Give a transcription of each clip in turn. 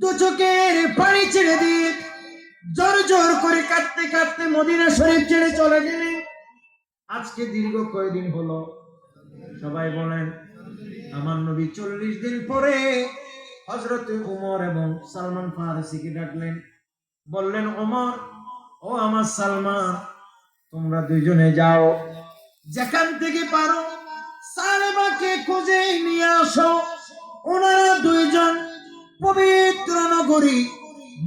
দু চোখের পানি ছেড়ে দিয়ে জোর জোর করে কাঁদতে কাঁদতে মদিনা শরীফ ছেড়ে চলে গেলেন। আজকে দীর্ঘ কয়দিন হলো? সবাই বলেন, আমার নবী চল্লিশ দিন পরে হজরত উমর এবং সালমান ফারসিকে ডাকলেন। বললেন ওমর ও আমার সালমান, তোমরা দুজনে যাও। যেখান থেকে পারো সালেবাকে খুঁজে নিয়ে আসো। ওনারা দুইজন পবিত্র নগরী।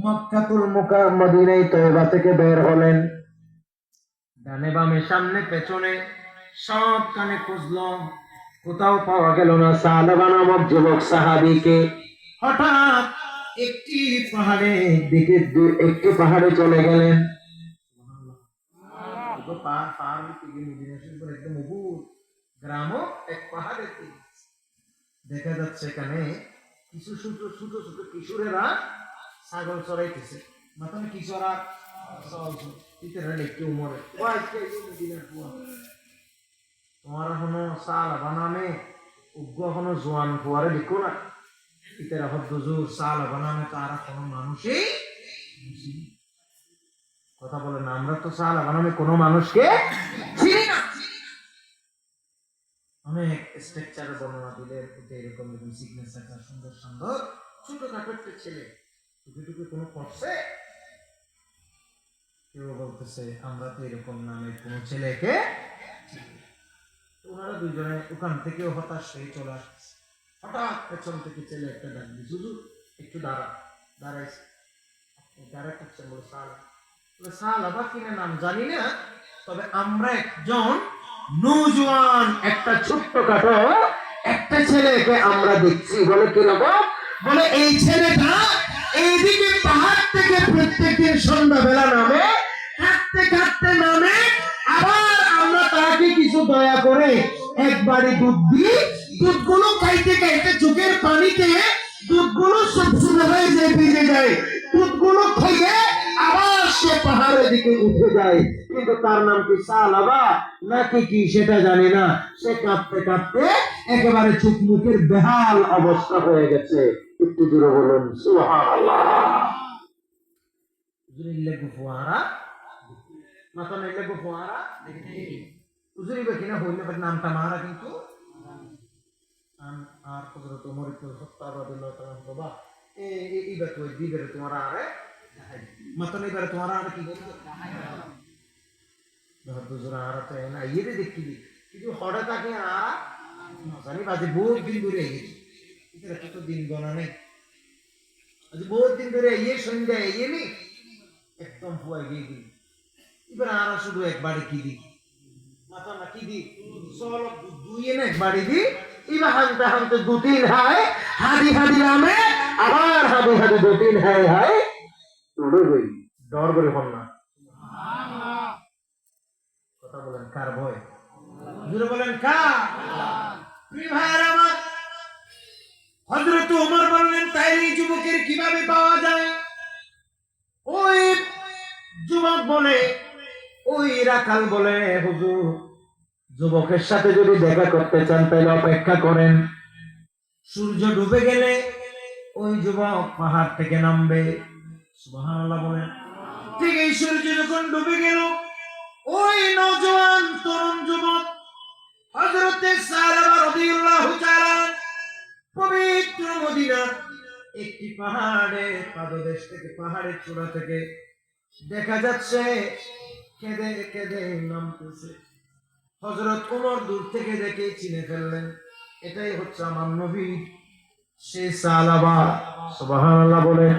মক্কাতুল মুকাররম মদিনায় তয়বা থেকে বের হলেন। ডানে বামে সামনে পেছনে সব কানে খুঁজলো। কোথাও পাওয়া গেল না সালাবা নামক যুবক সাহাবিকে। হঠাৎ একটি পাহাড়ে দিকে একটি পাহাড়ে চলে গেলেন। গ্রামও এক পাহাড়ে দেখা যাচ্ছে এখানে কিছু ছোট ছোট ছোট কিশোরেরা ছাগল চড়াইতেছে। মাথায় কিশোরা এখনও জোয়ান দেখো না। ইতারা কথা বলে না, আমরা তো সাল বানামে কোনো মানুষকে চিনি না অনেক স্ট্রাকচারের বর্ণনা দিলে এতে এরকম এরকম সিগনেচার একটা সুন্দর সুন্দর ছোট খাটো একটা ছেলে। টুকি টুকি কোনো করছে? কেউ বলতেছে, আমরা তো এরকম নামের কোনো ছেলেকে ওনারা দুজনে ওখান থেকেও হতাশ হয়ে চলে আসছে। হঠাৎ পেছন থেকে ছেলে একটা ডাক দিয়ে শুধু একটু দাঁড়া, দাঁড়াইছে। দাঁড়া করছে বলে সাল। সাল, আবার কিনা নাম? জানি না। তবে আমরা একজন নৌজওয়ান একটা ছোট্ট কাটো একটা ছেলেকে আমরা দেখছি। বলে কীরকম বলে, এই ছেলেটা এইদিকে পাহাড় থেকে প্রত্যেকদিন সন্ধ্যাবেলা নামে, কাঁদতে কাঁদতে নামে, আবার আমরা তাকে কিছু দয়া করে একবারে দুধ দিই। দুধগুলো খাইতে খাইতে চোখের পানিতে দুধগুলো সবসময় হয়ে যায়, ভিজে যায়। দিকে উঠে যায়, কিন্তু তার নাম কি সালাবা নাকি কি সেটা জানি না। সে কাঁদতে কাঁদতে একেবারে চোখ মুখের বেহাল অবস্থা হয়ে গেছে। একটু জোরে বলুন নামটা মারা কিন্তু। আর হযরত ওমর ইবনে খাত্তাব রাদিয়াল্লাহু তাআলা বাবা এ, এ- এইবার তো দিবের তোমার আরে? তো না ইয়ে দেখি কিন্তু হঠাৎ তাকে আর জানি বাজে বহুত দিন ধরে গেছি এটা কত দিন গণা নেই আজ বহুত দিন ধরে ইয়ে সন্ধ্যা ইয়ে নি একদম ফুয়াই গিয়ে দিই এবার আর শুধু একবারে কি দিই মাথা না কি দিই চল দুইয়ে না একবারে দিই এবার হানতে হানতে দু তিন হায় হাদি হাদি নামে আবার হাদি হাদি দু তিন হায় হায় ডর করে না। কথা বলেন কার ভয়? জুড়ে বলেন কার? ওমর বললেন যুবকের কীভাবে পাওয়া যায়? ওই যুবক বলে, ওই রাখাল বলে, হুজুর, যুবকের সাথে যদি দেখা করতে চান, তাহলে অপেক্ষা করেন। সূর্য ডুবে গেলে ওই যুবক পাহাড় থেকে নামবে। ঠিক এই যখন ডুবে গেল, ওই নওজোয়ান তরুণ যুবক তাআলা পবিত্র মদিনা একটি পাহাড়ে, পাদদেশ থেকে, পাহাড়ের চূড়া থেকে দেখা যাচ্ছে, কেঁদে কেঁদে নামতেছে। হযরত ওমর দূর থেকে দেখে চিনে ফেললেন, এটাই হচ্ছে আমার নবী, সে সালাবা সুবহানাল্লাহ বলেন।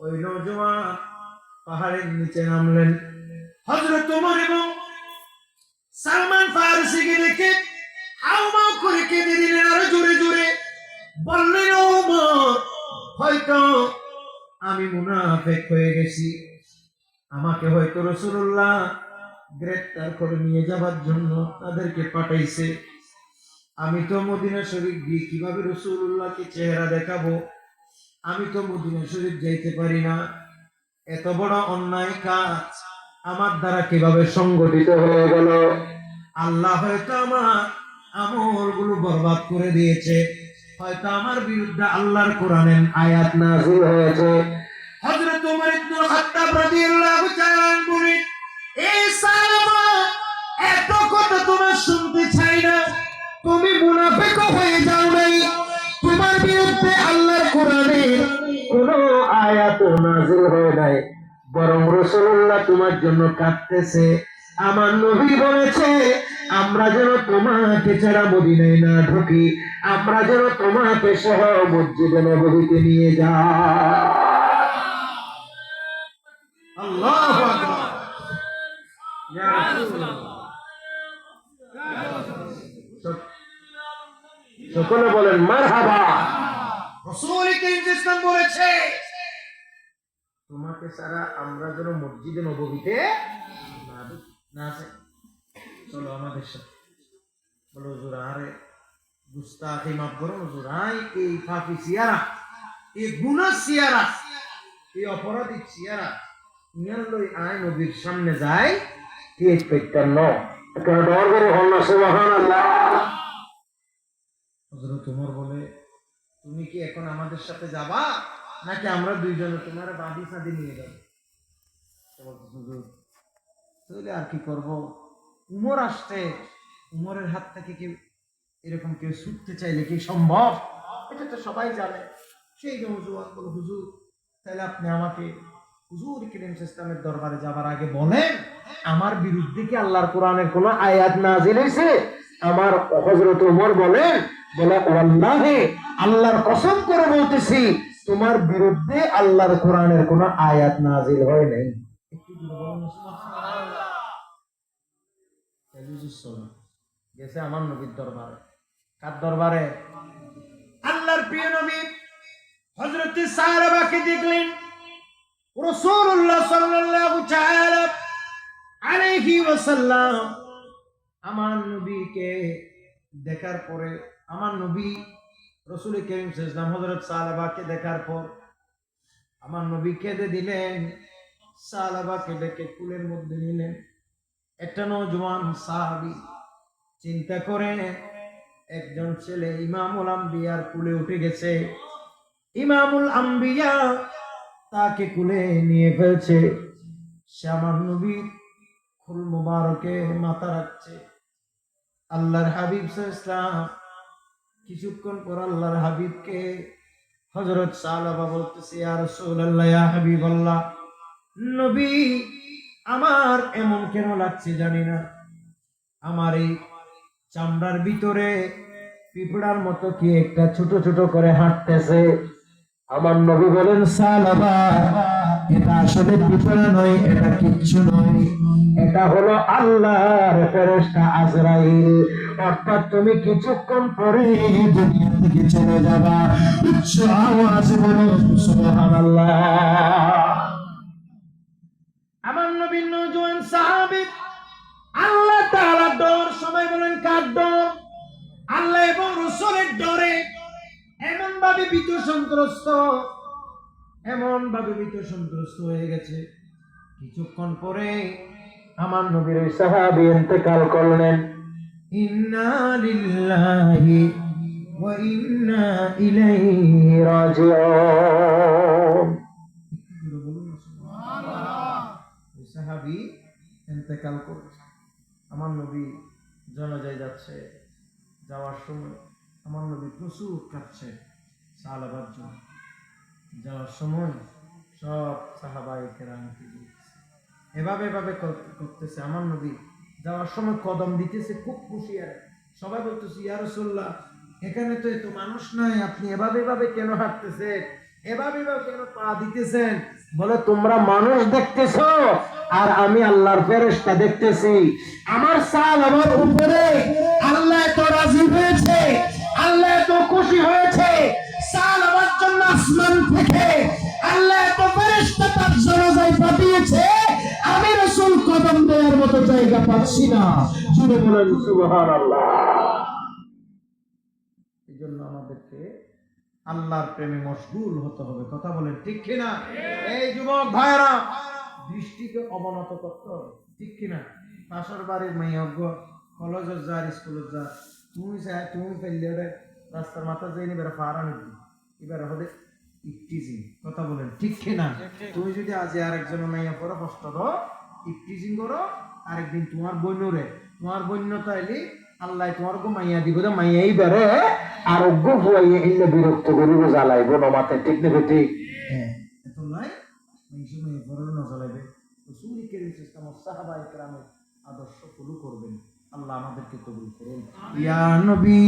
ওই নওজোয়ান পাহাড়ের নিচে নামলেন। হযরত ওমর এবং সালমান ফারসিকে দেখে হাউমাউ করে কেঁদে দিলেন আরও জোরে জোরে। বললেন হয়তো আমি মুনাফেক হয়ে গেছি। আমাকে হয়তো রসুল্লাহ গ্রেপ্তার করে নিয়ে যাবার জন্য তাদেরকে পাঠাইছে। আমি তো মদিনা শরীফ গিয়ে কীভাবে রসুল্লাহকে চেহারা দেখাবো? আমি তো মদিনা শরীফ যাইতে পারি না। এত বড় অন্যায় কাজ আমার দ্বারা কীভাবে সংগঠিত হয়ে গেল? আল্লাহ হয়তো আমার আমলগুলো বরবাদ করে দিয়েছে। হয়তো আমার বিরুদ্ধে আল্লাহর কোরআনের আয়াত নাযিল হয়েছে। হযরত ওমর ইবনে খাত্তাব রাদিয়াল্লাহু তাআলা বলেন এই সালামা, এত কথা তোমার শুনতে চাই না। তুমি মুনাফিক হয়ে যাও নাই। তোমার বিরুদ্ধে নাযিল হয়ে নাই। বরং রাসূলুল্লাহ তোমার জন্য কাঁদতেছে। আমার নবী বলেছে, আমরা যেন তোমাকে ছাড়া মদিনায় না ঢুকি, আমরা যেন তোমাকে সহ মসজিদে নবীতে নিয়ে যা সকলে বলেন, মারহাবা। রাসূল করিম ইসলাম বলেছে তোমাকে ছাড়া আমরা যেন মসজিদে নববীতে না আছে চলো আমাদের সাথে। বলো হুজুর মাফ করো এই এই এই অপরাধী লই নবীর সামনে যায় ন বলে, তুমি কি এখন আমাদের সাথে যাবা? নাকি আমরা দুইজনে তোমার বাদি সাদি নিয়ে যাব? তাহলে আর কি করব? উমর আসছে। উমরের হাত থেকে কেউ, এরকম কেউ ছুটতে চাইলে কি সম্ভব? এটা তো সবাই জানে। সেই যে হুজুর বলো, হুজুর, তাহলে আপনি আমাকে হুজুর কিরিম ইসলামের দরবারে যাবার আগে বলেন, আমার বিরুদ্ধে কি আল্লাহর কোরআনের কোন আয়াত নাজিল হয়েছে আমার হযরত ওমর বলেন, বলে, ওয়াল্লাহি, আল্লাহর কসম করে বলতেছি তোমার বিরুদ্ধে আল্লাহর কোরআনের কোন আয়াত নাজিল হয় নাই। গেছে আমার নবীর দরবারে। কার দরবারে? আল্লাহর প্রিয় নবী হযরত সাহাবাকে দেখলেন। সাল্লাল্লাহু তাআলা আলাইহি ওয়াসাল্লাম আমার নবীকে দেখার পরে আমার নবী রসুল করিম সাল্লাম হযরত সাহাবাকে দেখার পর আমার নবী কেঁদে দিলেন। সাহাবাকে ডেকে কুলের মধ্যে নিলেন। একটা নজওয়ান সাহাবি চিন্তা করে একজন ছেলে ইমামুল আম্বিয়ার কুলে উঠে গেছে। ইমামুল আম্বিয়া তাকে কুলে নিয়ে ফেলছে। সে আমার নবী খুল মুবারকে মাথা রাখছে। আল্লাহর হাবিব ইসলাম কিছুক্ষণ পর আল্লাহর হাবিবকে হজরত সালাবা বলতেছে, ইয়া রাসূলুল্লাহ, ইয়া হাবিবাল্লাহ, নবী, আমার এমন কেন লাগছে জানি না। আমার এই চামড়ার ভিতরে পিঁপড়ার মতো কি একটা ছোট ছোট করে হাঁটতেছে। আমার নবী বলেন সালাবা এটা আসলে পিঁপড়া নয়, এটা কিচ্ছু নয়। এটা হলো আল্লাহর ফেরেশতা আজরাইল। অর্থাৎ তুমি কিছুক্ষণ পরে দুনিয়া থেকে চলে যাবা। উচ্চ আওয়াজ বলো, সুবহানাল্লাহ। আমার নবীন নজওয়ান সাহাবী, আল্লাহ তাআলা ডর, সবাই বলেন কার ডর? আল্লাহ এবং রসুলের ডরে এমন ভাবে ভীত সন্ত্রস্ত এমন ভাবে ভীত সন্ত্রস্ত হয়ে গেছে। কিছুক্ষণ পরে আমার নবীর সাহাবী ইন্তেকাল করলেন। রাজিউন। ওই সাহাবী ইন্তেকাল করেছে। আমার নবী জানাজায় যাচ্ছে যাওয়ার সময় আমার নবী প্রচুর কাঁদছে সাহাবার জন্য। যাওয়ার সময় সব সাহাবাই কেরামকে এভাবে এভাবে করতেছে আমার নবী। যাওয়ার সময় কদম দিতেছে, খুব খুশি আর সবাই বলতেছে, ইয়া রাসূলুল্লাহ, এখানে তো এত মানুষ নাই, আপনি এভাবে এভাবে কেন হাঁটতেছেন? এভাবে এভাবে কেন পা দিতেছেন? বলে, তোমরা মানুষ দেখতেছো আর আমি আল্লাহর ফেরেশতা দেখতেছি। আমার সাল আমার উপরে আল্লাহ এত রাজি হয়েছে, আল্লাহ এত খুশি হয়েছে। সাল আমার জন্য আসমান থেকে জায়গা পাচ্ছি না। জুড়ে বলেন এই জন্য আমাদেরকে আল্লাহর প্রেমে মশগুল হতে হবে। কথা বলেন ঠিক কিনা? এই যুবক ভাইরা দৃষ্টিকে অবনত করতে হবে ঠিক কিনা? পাশের বাড়ির যা যা তুমি চাই তুমি ফেললে রাস্তার মাথা যে এবার ফারা নিবি এবার হলে ইফটিজিং কথা বলেন ঠিক কিনা? তুমি যদি আজ আর আরেকজন মাইয়া পরে কষ্ট দাও ইফটিজিং করো আরেকদিন তোমার বন্যরে তোমার বন্য তাইলে আল্লাহ তোমার গো মাইয়া দিব তো মাইয়া এইবারে আরোগ্য হইয়া ইল্লে বিরক্ত করিব জ্বালাইব নমাতে ঠিক নেবে ঠিক হ্যাঁ। এত মাইসে মাইয়া পরে নজলাইবে রসুল করিম সাহাবা ইকরামের আদর্শ ফলো করবেন। আল্লাহ আমাদেরকে কবুল করুন। ইয়া নবী।